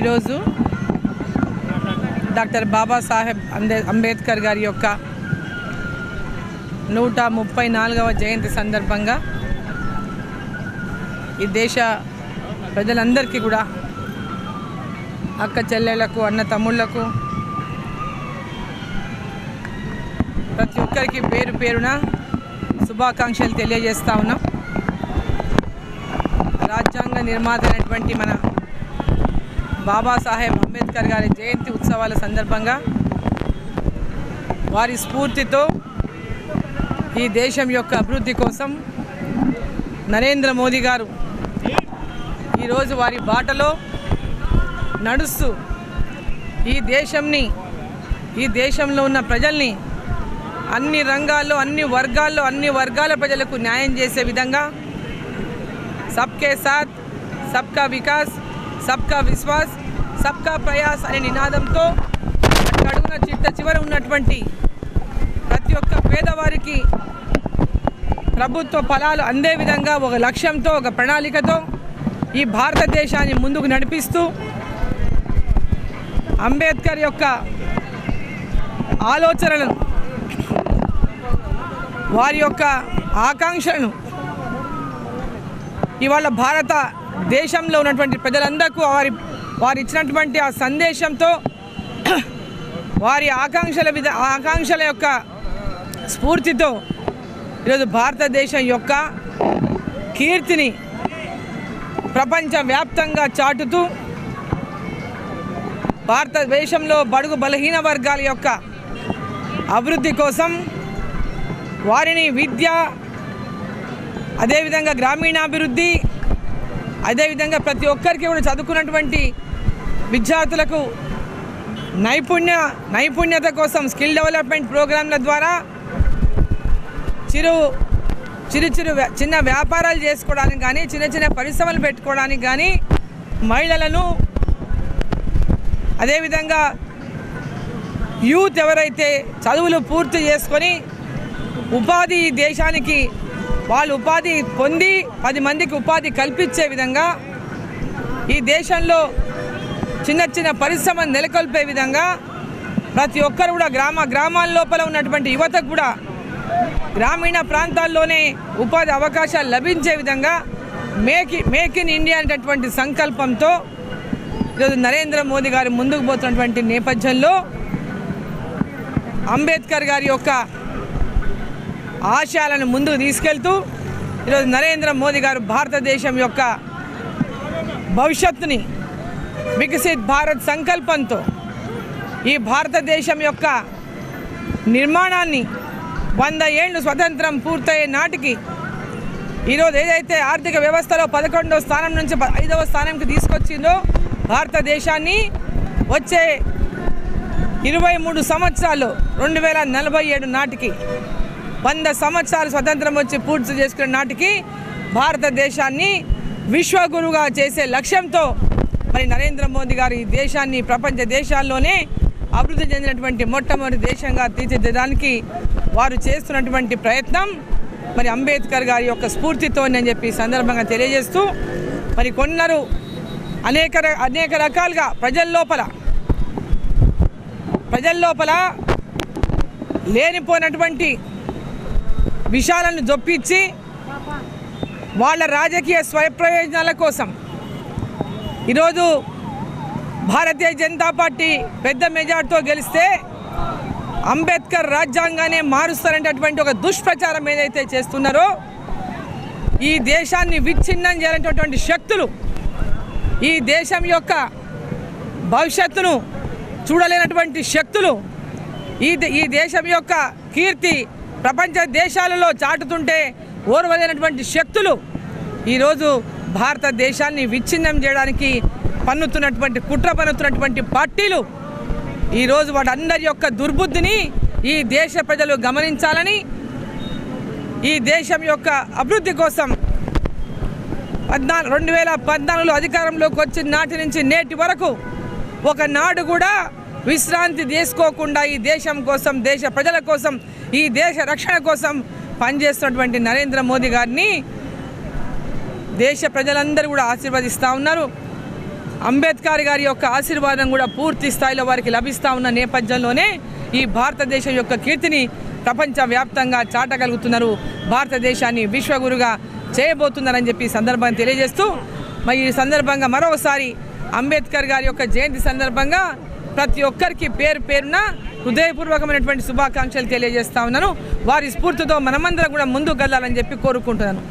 ఈరోజు డాక్టర్ బాబాసాహెబ్ అంబే అంబేద్కర్ గారి యొక్క నూట ముప్పై నాలుగవ జయంతి సందర్భంగా ఈ దేశ ప్రజలందరికీ కూడా అక్క చెల్లెళ్ళకు అన్న తమ్ముళ్ళకు ప్రతి ఒక్కరికి పేరు పేరున శుభాకాంక్షలు తెలియజేస్తా ఉన్నాం. రాజ్యాంగ నిర్మాత అయినటువంటి మన బాబాసాహెబ్ అంబేద్కర్ గారి జయంతి ఉత్సవాల సందర్భంగా వారి స్ఫూర్తితో ఈ దేశం యొక్క అభివృద్ధి కోసం నరేంద్ర మోదీ గారు ఈరోజు వారి బాటలో నడుస్తూ ఈ దేశంని ఈ దేశంలో ఉన్న ప్రజల్ని అన్ని రంగాల్లో అన్ని వర్గాల్లో అన్ని వర్గాల ప్రజలకు న్యాయం చేసే విధంగా సబ్కే సాత్ సబ్కా వికాస్ సబ్కా విశ్వాస్ సబ్కా ప్రయాస్ అనే నినాదంతో అడుగున చిట్ట చివర ఉన్నటువంటి ప్రతి ఒక్క పేదవారికి ప్రభుత్వ ఫలాలు అందే విధంగా ఒక లక్ష్యంతో ఒక ప్రణాళికతో ఈ భారతదేశాన్ని ముందుకు నడిపిస్తూ అంబేద్కర్ యొక్క ఆలోచనలను వారి యొక్క ఆకాంక్షలను ఇవాళ భారత దేశంలో ఉన్నటువంటి ప్రజలందరికీ వారి వారు ఇచ్చినటువంటి ఆ సందేశంతో వారి ఆకాంక్షల విధ ఆకాంక్షల యొక్క స్ఫూర్తితో ఈరోజు భారతదేశం యొక్క కీర్తిని ప్రపంచవ్యాప్తంగా చాటుతూ భారతదేశంలో బడుగు బలహీన వర్గాల యొక్క అభివృద్ధి కోసం వారిని విద్య అదేవిధంగా గ్రామీణాభివృద్ధి అదేవిధంగా ప్రతి ఒక్కరికి కూడా చదువుకున్నటువంటి విద్యార్థులకు నైపుణ్య నైపుణ్యత కోసం స్కిల్ డెవలప్మెంట్ ప్రోగ్రాంల ద్వారా చిరు చిరు చిరు చిన్న వ్యాపారాలు చేసుకోవడానికి కానీ చిన్న చిన్న పరిశ్రమలు పెట్టుకోవడానికి కానీ మహిళలను అదేవిధంగా యూత్ ఎవరైతే చదువులు పూర్తి చేసుకొని ఉపాధి దేశానికి వాళ్ళు ఉపాధి పొంది పది మందికి ఉపాధి కల్పించే విధంగా ఈ దేశంలో చిన్న చిన్న పరిశ్రమను నెలకొల్పే విధంగా ప్రతి ఒక్కరు కూడా గ్రామ గ్రామాల లోపల ఉన్నటువంటి యువతకు కూడా గ్రామీణ ప్రాంతాల్లోనే ఉపాధి అవకాశాలు లభించే విధంగా మేక్ మేక్ ఇన్ ఇండియా అనేటటువంటి సంకల్పంతో ఈరోజు నరేంద్ర మోదీ గారు ముందుకు పోతున్నటువంటి నేపథ్యంలో అంబేద్కర్ గారి యొక్క ఆశయాలను ముందుకు తీసుకెళ్తూ ఈరోజు నరేంద్ర మోదీ గారు భారతదేశం యొక్క భవిష్యత్తుని వికసిత్ భారత్ సంకల్పంతో ఈ భారతదేశం యొక్క నిర్మాణాన్ని వంద ఏళ్ళు స్వతంత్రం పూర్తయ్యే నాటికి ఈరోజు ఏదైతే ఆర్థిక వ్యవస్థలో పదకొండవ స్థానం నుంచి ప- ఐదవ స్థానంకి తీసుకొచ్చిందో భారతదేశాన్ని వచ్చే ఇరవై మూడు సంవత్సరాలు రెండు వేల నలభై ఏడు నాటికి వంద సంవత్సరాలు స్వతంత్రం వచ్చి పూర్తి చేసుకున్న నాటికి భారతదేశాన్ని విశ్వగురుగా చేసే లక్ష్యంతో మరి నరేంద్ర మోదీ గారు ఈ దేశాన్ని ప్రపంచ దేశాల్లోనే అభివృద్ధి చెందినటువంటి మొట్టమొదటి దేశంగా తీర్చిదిద్దడానికి వారు చేస్తున్నటువంటి ప్రయత్నం మరి అంబేద్కర్ గారి యొక్క స్ఫూర్తితో అని చెప్పి సందర్భంగా తెలియజేస్తూ మరి కొన్నరు అనేక అనేక రకాలుగా ప్రజల లోపల ప్రజల లోపల లేనిపోయినటువంటి విషయాలను జొప్పించి వాళ్ళ రాజకీయ స్వయప్రయోజనాల కోసం. ఈరోజు భారతీయ జనతా పార్టీ పెద్ద మెజార్టీతో గెలిస్తే అంబేద్కర్ రాజ్యాంగాన్ని మారుస్తారనేటటువంటి ఒక దుష్ప్రచారం ఏదైతే చేస్తున్నారో ఈ దేశాన్ని విచ్ఛిన్నం చేయాలనేటటువంటి శక్తులు ఈ దేశం యొక్క భవిష్యత్తును చూడలేనటువంటి శక్తులు ఈ దే- ఈ దేశం యొక్క కీర్తి ప్రపంచ దేశాలలో చాటుతుంటే ఓర్వలేనటువంటి శక్తులు ఈరోజు భారతదేశాన్ని విచ్ఛిన్నం చేయడానికి పన్నుతున్నటువంటి కుట్ర పన్నుతున్నటువంటి పార్టీలు ఈరోజు వాటందరి యొక్క దుర్బుద్ధిని ఈ దేశ ప్రజలు గమనించాలని ఈ దేశం యొక్క అభివృద్ధి కోసం పద్నాలుగు రెండు వేల పద్నాలుగులో అధికారంలోకి వచ్చిన నాటి నుంచి నేటి వరకు ఒక నాడు కూడా విశ్రాంతి తీసుకోకుండా ఈ దేశం కోసం దేశ ప్రజల కోసం ఈ దేశ రక్షణ కోసం పనిచేస్తున్నటువంటి నరేంద్ర మోదీ గారిని దేశ ప్రజలందరూ కూడా ఆశీర్వదిస్తూ ఉన్నారు. అంబేద్కర్ గారి యొక్క ఆశీర్వాదం కూడా పూర్తి స్థాయిలో వారికి లభిస్తూ ఉన్న నేపథ్యంలోనే ఈ భారతదేశం యొక్క కీర్తిని ప్రపంచవ్యాప్తంగా చాటగలుగుతున్నారు. భారతదేశాన్ని విశ్వగురుగా చేయబోతున్నారని చెప్పి సందర్భాన్ని తెలియజేస్తూ మరి ఈ సందర్భంగా మరొకసారి అంబేద్కర్ గారి యొక్క జయంతి సందర్భంగా ప్రతి ఒక్కరికి పేరు పేరున హృదయపూర్వకమైనటువంటి శుభాకాంక్షలు తెలియజేస్తా ఉన్నాను. వారి స్ఫూర్తితో మనమందరం కూడా ముందుకు వెళ్ళాలని చెప్పి కోరుకుంటున్నాను.